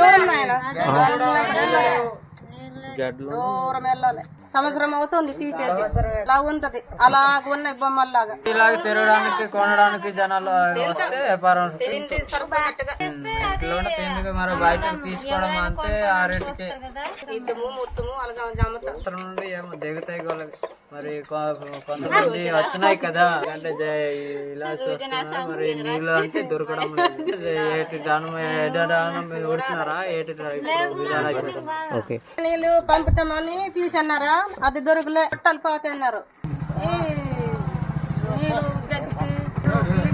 దూరం నాయన దూరం వెళ్ళాలి. సంవత్సరం అవుతుంది తీసేసి అలా ఉంటది. అలా ఉన్న బొమ్మల్లాగా ఇలాగ తిరగడానికి కొనడానికి జనాలు వస్తే వ్యాపారం తిండికి మరి బయట తీసుకోవడం అంతే ఆ రేటుకి సంవత్సరం నుండి ఏమో దిగుతాయి మరి కొంతమంది వచ్చినాయి కదా అంటే జ- ఇలా చూస్తున్నారు. మరి నీళ్ళు అంటే దొరకడం ఏటి దానం మీద ఓడిచినారా ఏటి నీళ్ళు పంపుతామని తీసన్నారా? అది దొరకలే. పట్టాలు పోతున్నారు నీళ్ళు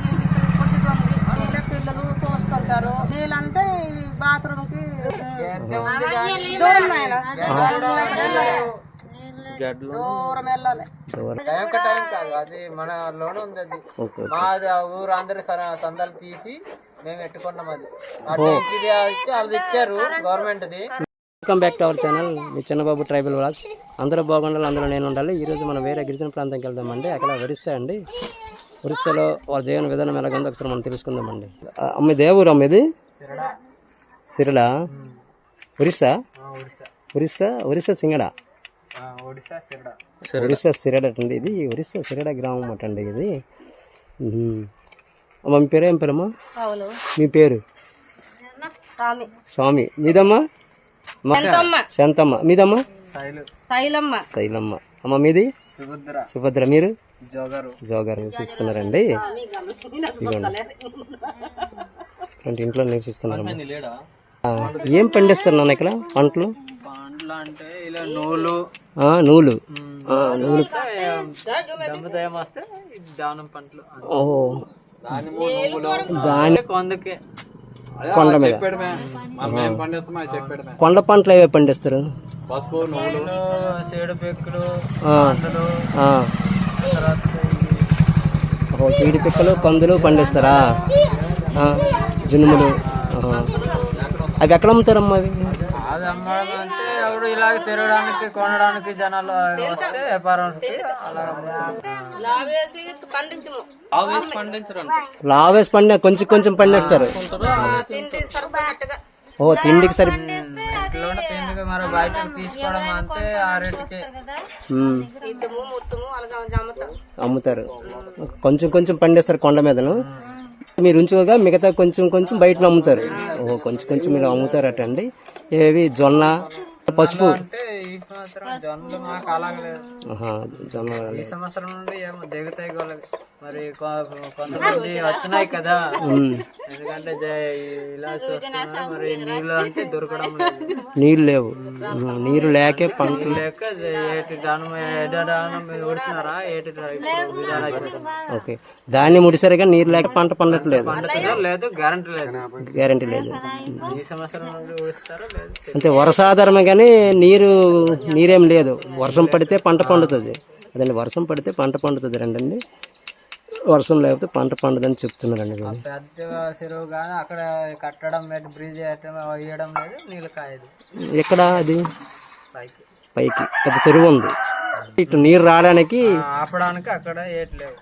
తోసుకుంటారు నీళ్ళంటే ఈ బాత్రూమ్కి దూరం నాయన గడ్లు దూరం వెళ్ళాలి. టైం క టైం కాదు అది మన లోన ఉంది అది. మాది ఊరు అందరి సందాలు తీసి మేము పెట్టుకున్నాం అది. ఇది వాళ్ళు ఇచ్చారు government the welcome back to our channel me Chinnababu tribal vlogs అందరూ బాగుండాలి అందరూ నేను ఉండాలి. ఈరోజు మనం వేరే గిరిజన ప్రాంతానికి వెళ్దామండి. అక్కడ ఒరిస్సా అండి. ఒరిస్సాలో వాళ్ళ జీవన విధానం ఎలాగుందో ఒకసారి మనం తెలుసుకుందామండి. అమ్మ ఇదే ఊరు అమ్మ ఇది? సిరడా. ఒరిస్సా? ఒడిశా ఒరిస్సా. ఒరిస్సా? సింగడా? ఆ, ఒడిశా సిరడా. ఒరిస్సా సిరడ అండి ఇది. ఒరిస్సా సిరడ గ్రామం అట అండి ఇది. అమ్మ మీ పేరు ఏం పేరమ్మా? మీ పేరు? స్వామి. మీదమ్మా? శాంతమ్మ. మీదమ్మా? శైలు. శైలమ్మ. శైలమ్మ. అమ్మ మీది? సుభద్ర. సుభద్ర మీరు? జోగారు. జోగారు నివసిస్తున్నారండి. ఇట్లాంటి ఇంట్లో ఆ, ఏం పండిస్తారు నాన్న ఇక్కడ? పంటలు పండ్లు అంటే ఇలా నూలు. ఆ, నూలు. ఆ, నూలు. దానం పంటలు ఓ దాని కొందకే. కొండ మీద. కొండ పంటలు ఏవే పండిస్తారు? పసుపు చేడు పెక్కులు కందులు పండిస్తారా? జునుములు. అవి ఎక్కడ అమ్ముతారమ్మా అవి? అది అమ్మడం అంటే ఎవరు ఇలాగ తిరగడానికి కొనడానికి జనాలు వస్తే వ్యాపారం అలా లావేసి పండించము పండించరు లావేసి పండి కొంచెం కొంచెం పండిస్తారు. ఓ తిండికి సరి ఇంట్లోనే తిండికి మరి బయట తీసుకోవడం అంతే ఆ రేటుకి. అమ్ముతారు. కొంచెం కొంచెం పండిస్తారు కొండ మీదను. మీరు ఉంచుకోగా మిగతా కొంచెం కొంచెం బయట అమ్ముతారు ఓ కొంచెం కొంచెం మీరు అమ్ముతారట అండి ఏవి జొన్న పసుపు. సంవత్సరం జొన్నలు మాకు అలాగలేదు. ఈ సంవత్సరం నుండి ఏమో దిగుతాయి గోళ్ళకి మరి కొంతమంది వచ్చినాయి కదా. ఎందుకంటే ఇలా చూస్తున్నారు మరి నీళ్ళు అంటే దొరకడం నీళ్ళు లేవు. నీరు లేకే పంటలు లేక ఏటి దానం ఏడా దానం ఏటి ఓకే. దాన్ని ముడిసరిగా నీరు లేక పంట పండట్లేదు. పండుతుందో లేదు గ్యారంటీ లేదు. గ్యారంటీ లేదు. ఈ సంవత్సరం నుండి లేదు అంటే వర్షాధారమే కానీ నీరు నీరేం లేదు. వర్షం పడితే పంట పండుతుంది. అదండి వర్షం పడితే పంట పండుతుంది రండి వర్షం లేకపోతే పంట పండుదని చెప్తున్నారండి. పెద్ద చెరువు కానీ అక్కడ కట్టడం బ్రిడ్జ్ వేయడం లేదు నీళ్ళు కాయదు. ఎక్కడ అది? పైకి. పైకి. పెద్ద చెరువు ఉంది. ఇటు నీరు రావడానికి ఆపడానికి అక్కడ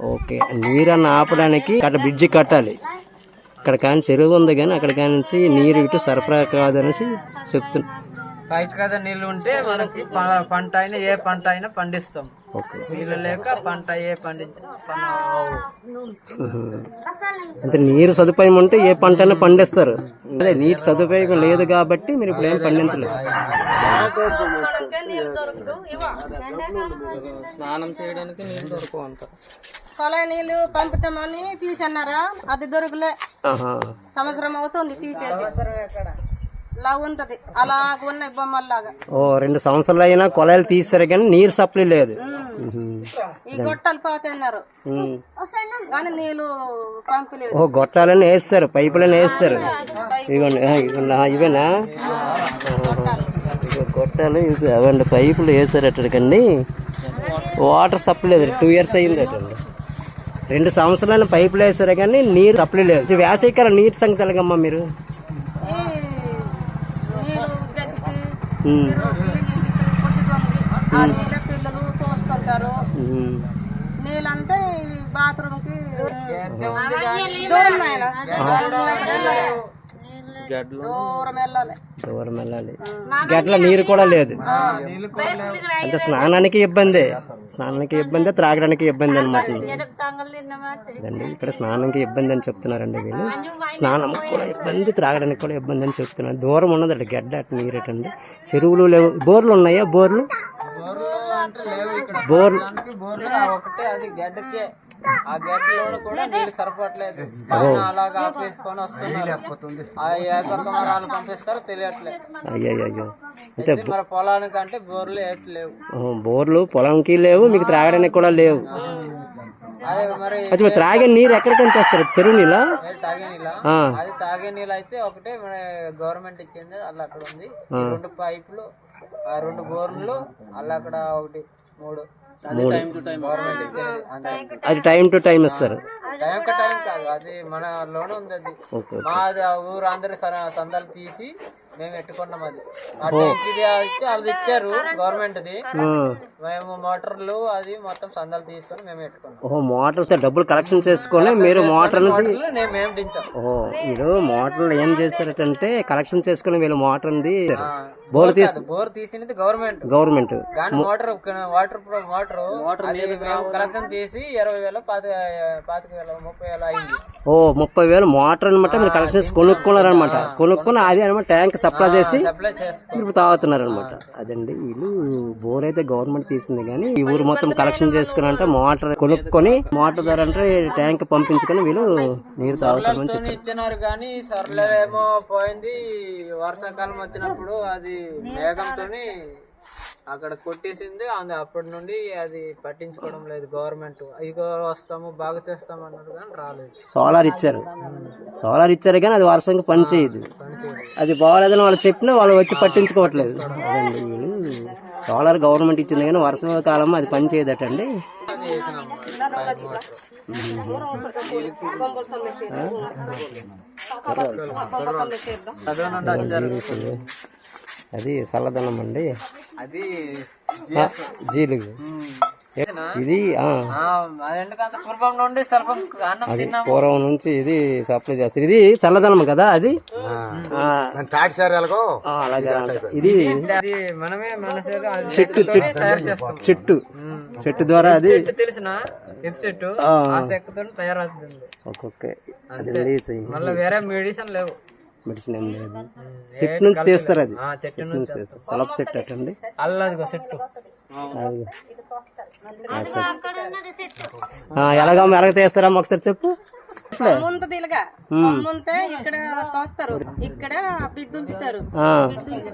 ఓకే. నీరన్న ఆపడానికి అక్కడ బ్రిడ్జి కట్టాలి. ఇక్కడ కానీ చెరువు ఉంది కానీ అక్కడ కానీ నీరు ఇటు సరఫరా కాదనేసి చెప్తున్నా పైకి కదా నీళ్ళు ఉంటే మనకి పంట అయినా ఏ పంట అయినా పండిస్తాం. నీళ్ళు లేక పంట ఏ పండించినా అవ్వవు. అంటే నీరు సదుపాయం ఉంటే ఏ పంట అయినా పండిస్తారు. అదే నీటి సదుపాయం లేదు కాబట్టి మీరు ఇప్పుడు ఏం పండించలేదు. నీళ్ళు దొరకదు ఇవా స్నానం చేయడానికి నీళ్ళు దొరకవు అంత. కొలాయి నీళ్ళు పంపుతామని తీసన్నారా అది దొరకలే. సంవత్సరం అవుతుంది ఇలా ఉంటది అలా ఉన్న బొమ్మల్లాగా ఓ రెండు సంవత్సరాలు అయినా కొలాయిలు తీస్తారు కానీ నీరు సప్లై లేదు. ఈ గొట్టాలు పోతున్నారు. కానీ పంపలేదు ఓ గొట్టాలని వేస్తారు పైపులని వేస్తారు. ఇవ్వండి. ఇవ్వండి. ఇవేనా? గొట్టాలు ఇవి అవండి పైపులు వేసారు అక్కడికండి వాటర్ సప్లై లేదు. టూ ఇయర్స్ అయింది అటండి రెండు సంవత్సరాలు పైపులు వేసారు కానీ నీరు సప్లై లేదు. వేసవికాలం నీటి సంగతి ఎలాగమ్మా మీరు? కొట్టుకుంది ఆ నీళ్ళ పిల్లలు తోసుకుంటారు. నీళ్ళంటే ఈ బాత్రూమ్కి దూరం నాయన. దూరం వెళ్ళాలి గట్ల నీరు కూడా లేదు. అంటే స్నానానికి ఇబ్బంది. స్నానానికి ఇబ్బంది త్రాగడానికి ఇబ్బంది అనమాట ఇక్కడ స్నానానికి ఇబ్బంది అని చెప్తున్నారండి వీళ్ళు. స్నానం కూడా ఇబ్బంది త్రాగడానికి కూడా ఇబ్బంది అని చెప్తున్నారు. దూరం ఉన్నదండి గడ్డ అటు నీరేటండి. చెరువులు లేవు. బోర్లు ఉన్నాయా బోర్లు? బోర్లు అంటే లేవు ఇక్కడ. బోర్లు దానికి బోర్లు ఆ ఆ గడ్డలో కూడా నీళ్ళు సరిపోవట్లేదు. పైన అలాగా ఆపేసుకొని వస్తున్నారు. ఆ మరాలు పంపిస్తారో తెలియట్లేదు. అయ్యో మరి పొలానికి అంటే బోర్లు ఏటి లేవు. ఓ, బోర్లు పొలంకి లేవు మీకు త్రాగడానికి కూడా లేవు. మరి త్రాగే నీరు ఎక్కడికి తెస్తారు చెరువు నీళ్ళ ఏ తాగే నీళ్ళ అది తాగే నీళ్ళు అయితే ఒకటే మన గవర్నమెంట్ ఇచ్చింది అలా అక్కడ ఉంది. రెండు పైపులు ఆ రెండు బోర్లు అలా అక్కడ ఒకటి. మూడు. టైం టు టైం అంతే అది టైం టు టైం ఇస్తారు టైం క టైం కాదు అది మన లోనే ఉంది అది. ఆ ఊరు అందరి సందాలు తీసి మేము పెట్టుకున్నాం అది. అది ఇచ్చారు గవర్నమెంట్ ది. మేము మోటార్లు అది మొత్తం సందాలు తీసుకొని మేము పెట్టుకున్నాం. ఓహో మోటార్స్ డబ్బులు కలెక్షన్ చేసుకొని మీరు మోటార్ మోటార్లు నేను మేము ఓహో మీరు మోటార్లు ఏం చేస్తారంటే కలెక్షన్ చేసుకుని వీళ్ళు మోటార్ ఉంది బోర్ తీసి బోర్ తీసినది గవర్నమెంట్. గవర్నమెంట్. కానీ మోటార్ వాటర్ మోటార్ అది మేము కలెక్షన్ తీసి ఇరవై వేల పాతి పాతిక వేల ముప్పై వేల అయింది. ఓ ముప్పై వేలు మోటార్ అనమాట మీరు కలెక్షన్ చేసి కొనుక్కున్నారనమాట కొనుక్కుని అది అనమాట ట్యాంక్ సప్లై చేసి మీరు తాగుతున్నారు అనమాట అదండి వీళ్ళు బోర్ అయితే గవర్నమెంట్ తీసింది కానీ ఈ ఊరు మొత్తం కలెక్షన్ చేసుకుని అంటే మోటార్ కొనుక్కొని మోటార్ ద్వారా అంటే ట్యాంక్ పంపించుకొని వీళ్ళు నీరు తాగుతారని తోని ఇచ్చినారు కానీ సర్లేమో పోయింది. వర్షాకాలం వచ్చినప్పుడు అది మేఘంతోని అక్కడ కొట్టేసింది. అందు అప్పటి నుండి అది పట్టించుకోవడం లేదు. గవర్నమెంట్ ఇగో వస్తాము బాగా చేస్తాం అన్నారు కానీ రాలేదు. సోలార్ ఇచ్చారు. సోలార్ ఇచ్చారు కానీ అది వర్షంకి పని చేయదు. అది బాగాలేదని వాళ్ళు చెప్పినా వాళ్ళు వచ్చి పట్టించుకోవట్లేదు. సోలార్ గవర్నమెంట్ ఇచ్చింది కానీ పని చేయదటండి అది వేసినాము పైన మోటార్. చదువు నుండి వచ్చారు. అది చల్లదనం అండి. అది జీలుగు ఇది ఆ, ఆ, ఎందుకంత పూర్వం నుండి స్వల్పం అన్నం తిన్నాము? పూర్వం నుంచి ఇది సప్లై చేస్తారు. ఇది చల్లదనం కదా అది? ఆ, తాటి సారాలకు ఆ, అలాగే ఇది అది అది చెట్టు చెట్టుతోనే తయారు చేస్తాం. చెట్టు. చెట్టు ద్వారా అది చెట్టు తెలిసిన చెట్టు తయారవుతుంది. అదండి మళ్ళీ వేరే మెడిసిన్ లేవు. మెడిసిన్ ఏం లేదు. చెట్టు నుంచి తీస్తారు అది. ఆ చెట్టు చెట్టు నుంచి తీస్తారు. సలప్. ఆ, ఎలాగమ్మ ఎలాగ తీస్తారమ్మా ఒకసారి చెప్పు. ఇలాగా. ఇక్కడ కోస్తారు ఇక్కడ బిద్దుంచుతారు